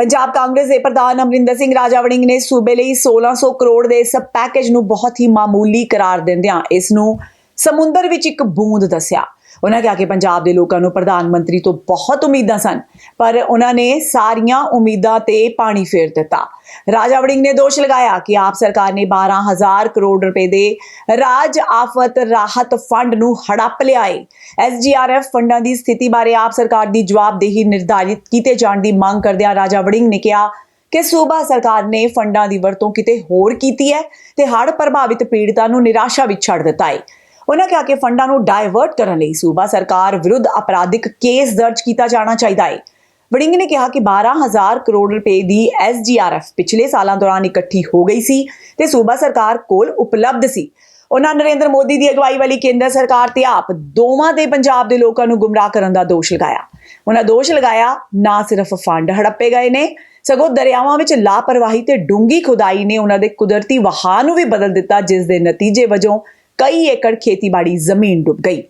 ਪੰਜਾਬ ਕਾਂਗਰਸ ਦੇ ਪ੍ਰਧਾਨ ਅਮਰਿੰਦਰ ਸਿੰਘ ਰਾਜਾ ਵੜਿੰਗ ਨੇ ਸੂਬੇ ਲਈ 1600 ਕਰੋੜ ਦੇ ਇਸ ਪੈਕੇਜ ਨੂੰ ਬਹੁਤ ਹੀ ਮਾਮੂਲੀ ਕਰਾਰ ਦਿੰਦਿਆਂ ਇਸ ਨੂੰ ਸਮੁੰਦਰ ਵਿੱਚ ਇੱਕ ਬੂੰਦ ਦੱਸਿਆ। ਉਹਨਾਂ ਕਿਹਾ ਕਿ ਪੰਜਾਬ ਦੇ ਲੋਕਾਂ ਨੂੰ ਪ੍ਰਧਾਨ ਮੰਤਰੀ ਤੋਂ ਬਹੁਤ ਉਮੀਦਾਂ ਸਨ, ਪਰ ਉਹਨਾਂ ਨੇ ਸਾਰੀਆਂ ਉਮੀਦਾਂ ਤੇ ਪਾਣੀ ਫੇਰ ਦਿੱਤਾ। ਰਾਜਾ ਵੜਿੰਗ ਨੇ ਦੋਸ਼ ਲਗਾਇਆ ਕਿ ਆਪ ਸਰਕਾਰ ਨੇ 12000 ਕਰੋੜ ਰੁਪਏ ਦੇ ਰਾਜ ਆਫਤ ਰਾਹਤ ਫੰਡ ਨੂੰ ਹੜੱਪ ਲਿਆ ਏ। ਐਸਜੀਆਰਐਫ ਫੰਡਾਂ ਦੀ ਸਥਿਤੀ ਬਾਰੇ ਆਪ ਸਰਕਾਰ ਦੀ ਜਵਾਬਦੇਹੀ ਨਿਰਧਾਰਿਤ ਕੀਤੇ ਜਾਣ ਦੀ ਮੰਗ ਕਰਦਿਆਂ ਰਾਜਾ ਵੜਿੰਗ ਨੇ ਕਿਹਾ ਕਿ ਸੂਬਾ ਸਰਕਾਰ ਨੇ ਫੰਡਾਂ ਦੀ ਵਰਤੋਂ ਕਿਤੇ ਹੋਰ ਕੀਤੀ ਹੈ ਤੇ ਹੜ੍ਹ ਪ੍ਰਭਾਵਿਤ ਪੀੜਤਾਂ ਨੂੰ ਨਿਰਾਸ਼ਾ ਵਿੱਚ ਛੱਡ ਦਿੱਤਾ ਹੈ ਉਹਨਾਂ ਕਿਹਾ ਕਿ ਫੰਡਾਂ ਨੂੰ ਡਾਇਵਰਟ ਕਰਨ ਲਈ ਸੂਬਾ ਸਰਕਾਰ ਵਿਰੁੱਧ ਅਪਰਾਧਿਕ ਕੇਸ ਦਰਜ ਕੀਤਾ ਜਾਣਾ ਚਾਹੀਦਾ ਹੈ ਵੜਿੰਗ ਨੇ ਕਿਹਾ ਕਿ 12000 ਕਰੋੜ ਰੁਪਏ ਦੀ ਐਸਜੀਆਰਐਫ ਪਿਛਲੇ ਸਾਲਾਂ ਦੌਰਾਨ ਇਕੱਠੀ ਹੋ ਗਈ ਸੀ ਤੇ ਸੂਬਾ ਸਰਕਾਰ ਕੋਲ ਉਪਲਬਧ ਸੀ। ਉਹਨਾਂ ਨਰਿੰਦਰ ਮੋਦੀ ਦੀ ਅਗਵਾਈ ਵਾਲੀ ਕੇਂਦਰ ਸਰਕਾਰ ਤੇ ਆਪ ਦੋਵਾਂ ਦੇ ਪੰਜਾਬ ਦੇ ਲੋਕਾਂ ਨੂੰ ਗੁੰਮਰਾਹ ਕਰਨ ਦਾ ਦੋਸ਼ ਲਗਾਇਆ। ਉਹਨਾਂ ਦੋਸ਼ ਲਗਾਇਆ, ਨਾ ਸਿਰਫ ਫੰਡ ਹੜੱਪੇ ਗਏ ਨੇ, ਸਗੋਂ ਦਰਿਆਵਾਂ ਵਿੱਚ ਲਾਪਰਵਾਹੀ ਤੇ ਡੂੰਗੀ ਖੁਦਾਈ ਨੇ ਉਹਨਾਂ ਦੇ ਕੁਦਰਤੀ ਵਹਾਅ ਨੂੰ ਵੀ ਬਦਲ ਦਿੱਤਾ, ਜਿਸ ਦੇ ਨਤੀਜੇ ਵਜੋਂ ਕਈ ਏਕੜ ਖੇਤੀਬਾੜੀ ਜ਼ਮੀਨ ਡੁੱਬ ਗਈ।